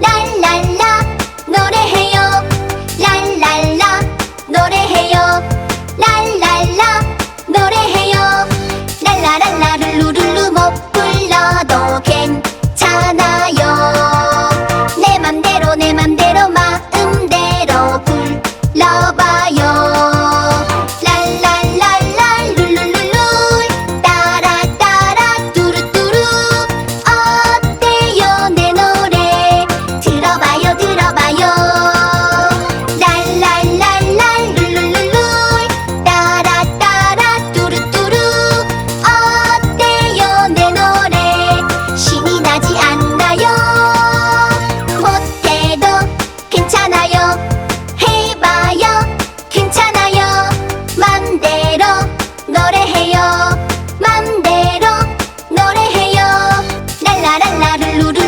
la la la. 해봐요. 해봐요. 괜찮아요. 맘대로 노래해요. 맘대로 노래해요. 랄라랄라를 루루